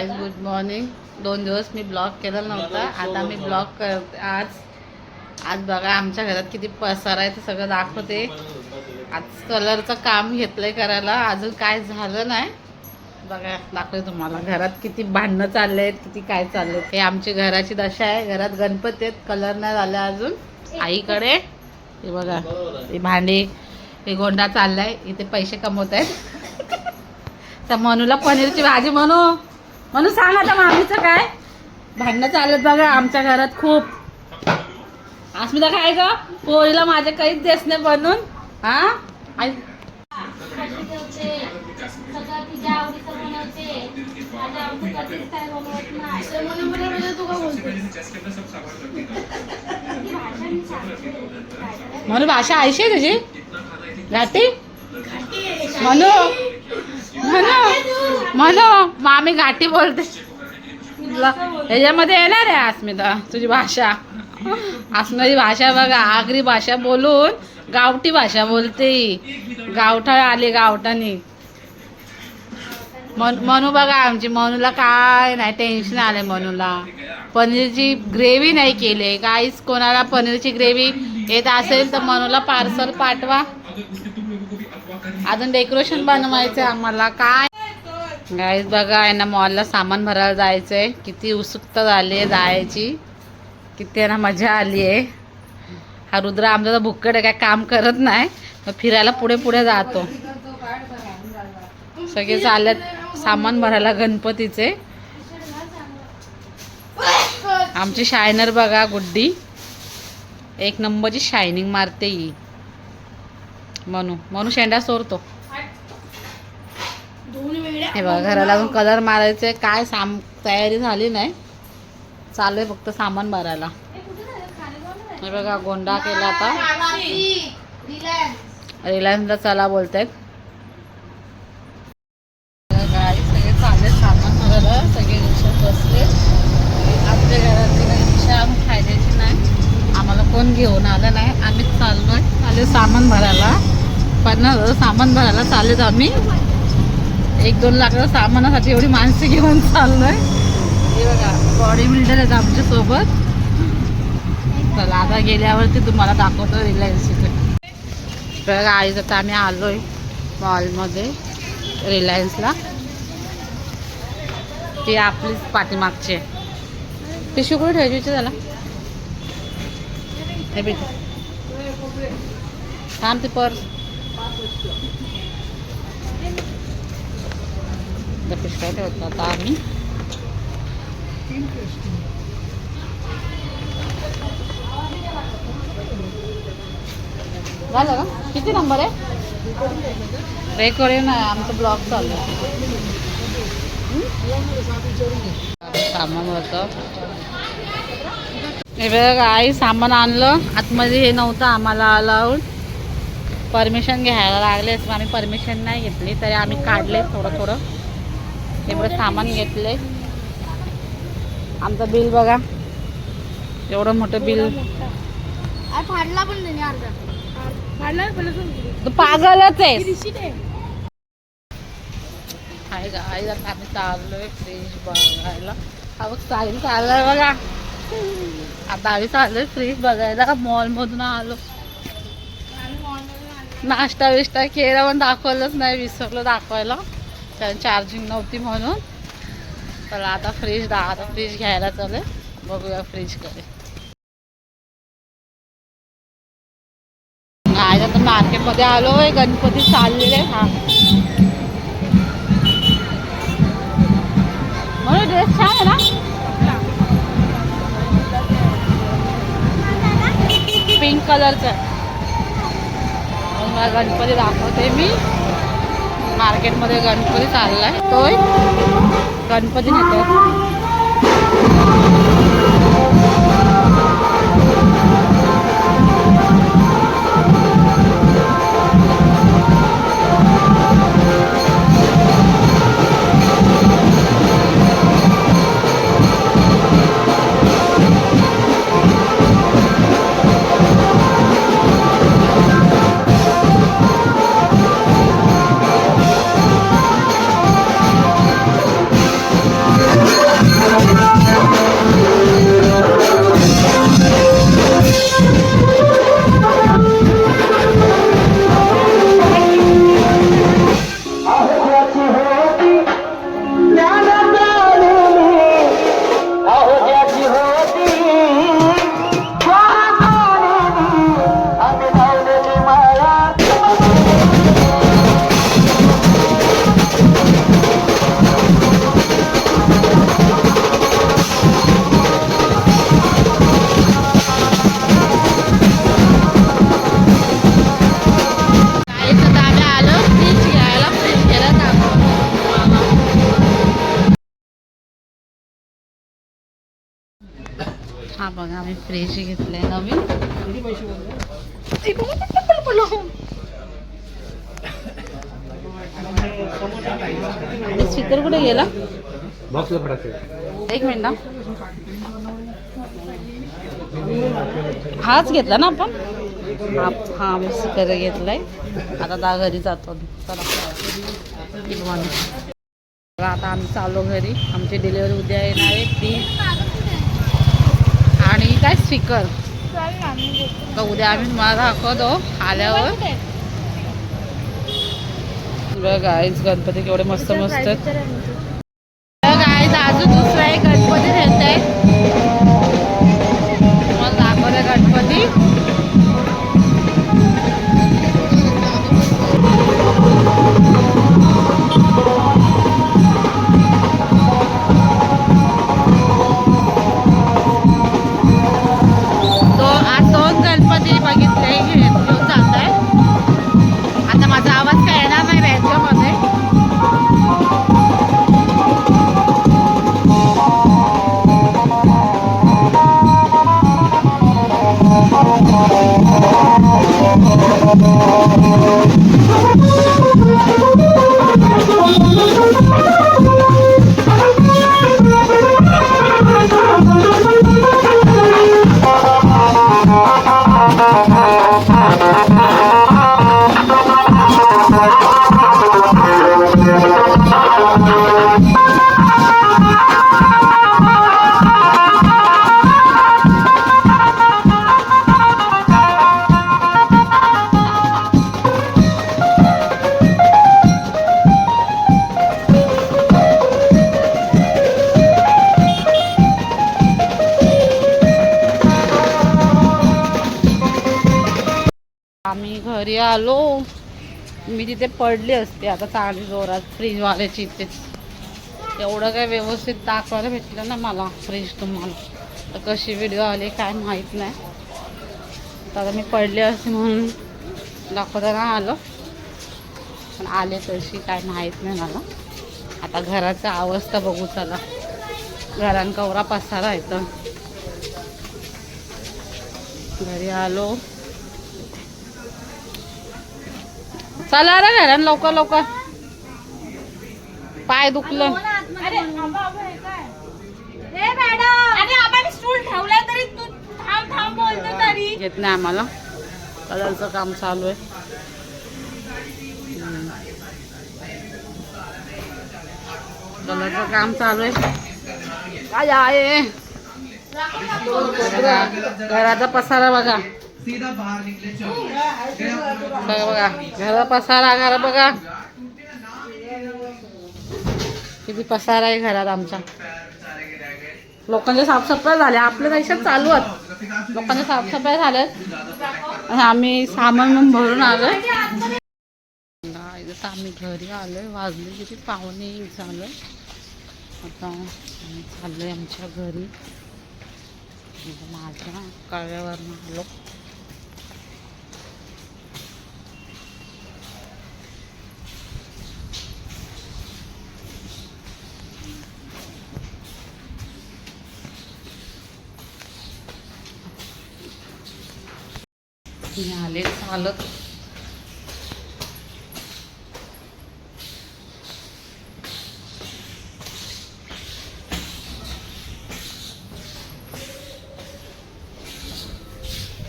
Guys good morning दोन दिवस मी blog केला नव्हता. आता मी ब्लॉग करते आज. आज बघा आमच्या घरात किती पसारा आहे ते सगळं दाखवते. आज कलरचं काम घेतलंय करायला. अजून काय झालं नाही. बघा दाखवते तुम्हाला. घरात किती भांडणं चालले आहेत किती काय चालले हे आमची घराची दशा आहे. घरात गणपती आहेत. कलर नाही झाला अजून. आईकडे. हे बघा हे भांडी. हे गोंडा चाललाय. इथे पैसे कमवत आहेत तर मनूला पनीरची भाजी म्हणू. म्हणू सांग आता मामीचं काय? भांडणं चालत बघा आमच्या घरात खूप. अस्मिता काय ग? पोळीला माझ्या काहीच देस नाही बनून. हा? आई म्हणून भाषा आयशी आहे तुझी? घाटी म्हणू म्हणू म्हणू मामी घाटी बोलते. याच्यामध्ये ह्याच्यामध्ये येणार आहे अस्मिता तुझी भाषा. अस्मिताची भाषा बघा आगरी भाषा बोलून गावठी भाषा बोलते गावठा गावठाळ आले गावठाने मन मनू बघा आमची मनूला काय नाही टेन्शन आलंय मनूला. पनीरची ग्रेव्ही नाही केली. काहीच कोणाला पनीरची ग्रेव्ही येत असेल तर मनूला पार्सल पाठवा. अजून डेकोरेशन बनवायचं आहे आम्हाला. काय? गाईज बघा यांना मॉलला सामान भरायला जायचंय. किती उत्सुकता झाली आहे जायची. किती यांना मजा आली आहे. हा रुद्र आमचा तर भुक्कड आहे काय काम करत नाही. मग फिरायला पुढे पुढे जातो. सगळे चालत सामान भरायला गणपतीचे. आमची शायनर बघा गुड्डी. एक नंबरची शायनिंग मारते ही. म्हणू म्हणू शेंडा सोरतो. हे बघा घराला अजून कलर मारायचे. काय साम तयारी झाली नाही. चालू आहे फक्त सामान भरायला. हे बघा गोंडा केला आता. रिलायन्सला चला बोलतायत. गाडी सगळे चालले सामान भरायला. सगळे रिक्षात बसले. आपल्या घरातली काही रिक्षा फायद्याची नाही. आम्हाला कोण घेऊन आलं नाही. आम्ही चाललोय. आले सामान भरायला. पन्नास हजार सामान भरायला चाललेत आम्ही. एक दोन लाख सामानासाठी एवढी माणसं घेऊन चाललोय. हे बघा बॉडी बिल्डर आहेत आमच्यासोबत. चला आता गेल्यावरती तुम्हाला दाखवतो रिलायन्स इथे. बघा आईच आता आम्ही आलोय मॉलमध्ये रिलायन्सला. ती आपलीच पाठीमागची आहे. पिशवी कुठे ठेवायची विचार झाला? हे थांब ती पर्स. त्या पिशव्या ठेवतो आता आम्ही. झालं का? किती नंबर आहे? रेकॉर्ड ना आमचं ब्लॉग चालू आहे. सामान होतं. हे बघ आई सामान आणलं. आतमध्ये हे नव्हतं आम्हाला अलाउड परमिशन घ्यायला लागलेच आम्ही परमिशन नाही घेतली तरी आम्ही काढले थोडं थोडं. एवढं सामान घेतले. आमचं बिल बघा. एवढं मोठं बिल. फाडला पण तू पागलच आहे. आता आम्ही चाललोय फ्रीज बघायला. बघ साहिल चाललाय बघा. आता आम्ही चाललोय फ्रीज बघायला. मॉलमधून आलो. नाश्ता बिष्टा केला पण दाखवलंच नाही विसरलो दाखवायला. कारण चार्जिंग नव्हती म्हणून. तर आता फ्रीज दा आता फ्रीज घ्यायला चालेल बघूया फ्रीजकडे आज आता मार्केटमध्ये आलोय गणपती चाललेले. हा. म्हणून ड्रेस छान आहे ना? पिंक कलरचा मला गणपती दाखवते मी. मार्केटमध्ये गणपती चाललाय. तोय. गणपती नेतो आम्ही फ्रीज घेतलंय नवीन. आणि स्पीकर कुठे गेला? एक मिनिट ना हाच घेतला ना आपण? हा हा मी स्पीकर घेतलाय. आता दा घरी जातो चला. आता आम्ही चाललो घरी. आमची डिलिव्हरी उद्या येणार आहे ती देते. तर उद्या आम्ही तुम्हाला दाखवतो आल्यावर? गाईज गणपती केवढे मस्त मस्त आम्ही घरी आलो. मी तिथे पडली असते. आता चांगली जोरात फ्रीजवाल्याची इथेच एवढं काय व्यवस्थित दाखवायला भेटलं ना मला फ्रीज तुम्हाला. तर कशी व्हिडिओ आली काय माहीत नाही. तर आता मी पडली असते म्हणून दाखवताना आलो. पण आले तशी काय माहीत नाही मला. आता घराचा अवस्था बघू चला. घरांकवरा पसारा येतं घरी आलो. चला रे घरान लवकर लवकर. पाय दुखलं. अरे आबा, आबा, हे काय? ए, मॅडम. अरे आबाने स्टूल ठेवलाय तरी तू थांब थांब बोलतो तरी. घेत नाही आम्हाला. कलरचं काम चालू आहे. हम्म. कलरचं काम चालू आहे. काय आहे? घराचा पसारा बघा. बघा बघा. घरा पसारा घरा बघा. किती? पसारा आहे घरात आमच्या. लोकांच्या साफसफाई झाल्या आपल्या देशात चालू आहेत. लोकांच्या साफसफाई झाल्यात आणि आम्ही सामान भरून आलोय. नाही, जसं आम्ही घरी आलोय. वाजले किती? पाहुणे झालं. आता चाललोय आमच्या घरी. माझ्या कळव्यावरनं आलो. झाले आले चालत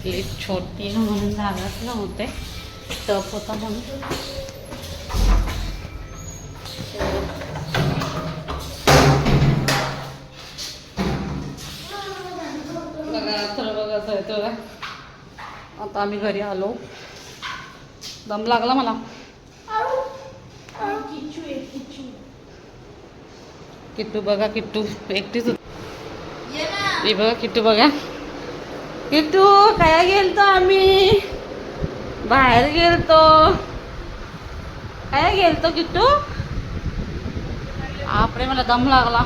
एक छोटी म्हणून जागाच नव्हते टप होता म्हणून. बघा थोडं बघा थोडं आता आम्ही घरी आलो. दम लागला मला. किट्टू बघा किट्टू. एकटीच होती. ये ना. ही बघा किट्टू बघा. किट्टू काय गेलतो आम्ही? बाहेर गेलतो. काय गेलतो किट्टू? आपरे मला दम लागला.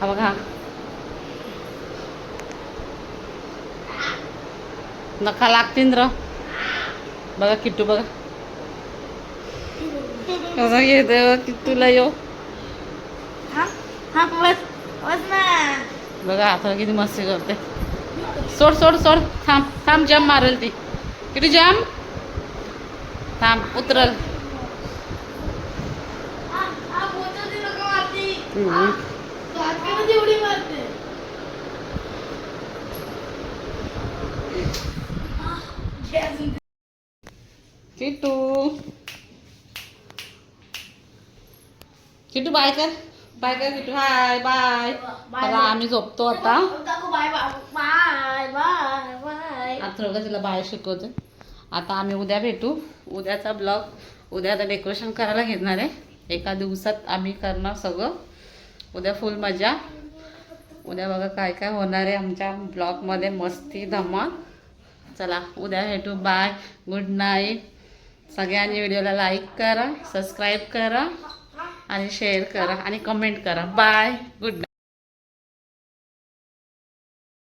हा बघा. नखा लागतील र. बघा किट्टू बघा. कसा घेतोय किट्टूला येऊ ना. बघा आता किती मस्ती करते. सोड सोड सोड. थांब थांब जम मारेल ती. किती जम. थांब उतरल. हम्म. किटू किटू बाय कर. बाय कर किटू हाय बाय आता आम्ही झोपतो आता. बाय बाय बाय बाय आता तिला बाय शिकवते. आता आम्ही उद्या भेटू. उद्याचा ब्लॉग उद्या आता डेकोरेशन करायला घेणार आहे. एका दिवसात आम्ही करणार सगळं. उद्या फुल मजा. उद्या बघा काय काय होणार आहे आमच्या ब्लॉगमध्ये मस्ती धमाल. चला उद्या भेटू. बाय गुड नाईट सगळ्यांनी व्हिडिओला लाईक करा सबस्क्राईब करा आणि शेअर करा आणि कमेंट करा. Bye good night